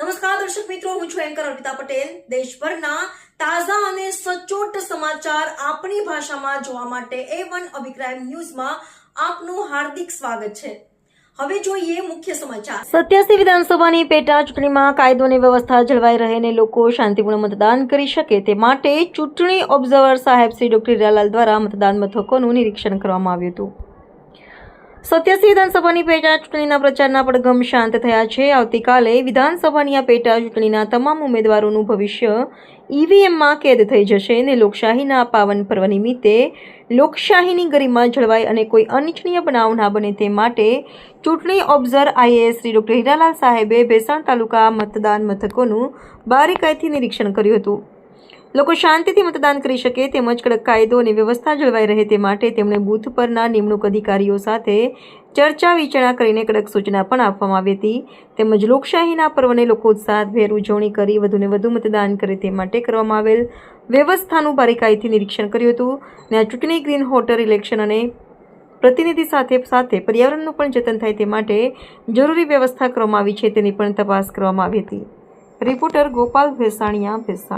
નમસ્કાર, દર્શક મિત્રો, હું છું એન્કર અર્પિતા પટેલ. દેશભરના તાજા અને સચોટ સમાચાર આપણી ભાષામાં જોવા માટે એ વન અભિપ્રાય ન્યૂઝમાં આપનું હાર્દિક સ્વાગત છે. હવે જોઈએ મુખ્ય સમાચાર. સત્યાસી વિધાનસભાની પેટા ચૂંટણીમાં કાયદો અને વ્યવસ્થા જળવાઈ રહે અને લોકો શાંતિપૂર્ણ મતદાન કરી શકે તે માટે ચૂંટણી ઓબ્ઝર્વર સાહેબ શ્રી ડોક્ટર હીરાલાલ દ્વારા મતદાન મથકોનું નિરીક્ષણ કરવામાં આવ્યું હતું. સત્યાસી વિધાનસભાની પેટા ચૂંટણીના પ્રચારના પડઘમ શાંત થયા છે. આવતીકાલે વિધાનસભાની આ પેટા ચૂંટણીના તમામ ઉમેદવારોનું ભવિષ્ય ઈવીએમમાં કેદ થઈ જશે અને લોકશાહીના પાવન પર્વ નિમિત્તે લોકશાહીની ગરિમા જળવાય અને કોઈ અનિચ્છનીય બનાવ ના બને તે માટે ચૂંટણી observe IAS Shri doctor Hiralal સાહેબે ભેસાણ તાલુકા મતદાન મથકોનું બારીકાઈથી નિરીક્ષણ કર્યું હતું. લોકો શાંતિથી મતદાન કરી શકે તેમજ કડક કાયદો અને વ્યવસ્થા જળવાઈ રહે તે માટે તેમણે બૂથ પરના નિમણૂક અધિકારીઓ સાથે ચર્ચા વિચારણા કરીને કડક સૂચના પણ આપવામાં આવી હતી. તેમજ લોકશાહીના પર્વને લોકો ઉત્સાહભેર ઉજવણી કરી વધુને વધુ મતદાન કરે તે માટે કરવામાં આવેલ વ્યવસ્થાનું બારીકાઈથી નિરીક્ષણ કર્યું હતું અને આ ચૂંટણી ગ્રીન હોટર ઇલેક્શન અને પ્રતિનિધિ સાથે સાથે પર્યાવરણનું પણ જતન થાય તે માટે જરૂરી વ્યવસ્થા કરવામાં આવી છે તેની પણ તપાસ કરવામાં આવી હતી. રિપોર્ટર ગોપાલ ભેસાણીયા ભેસાણ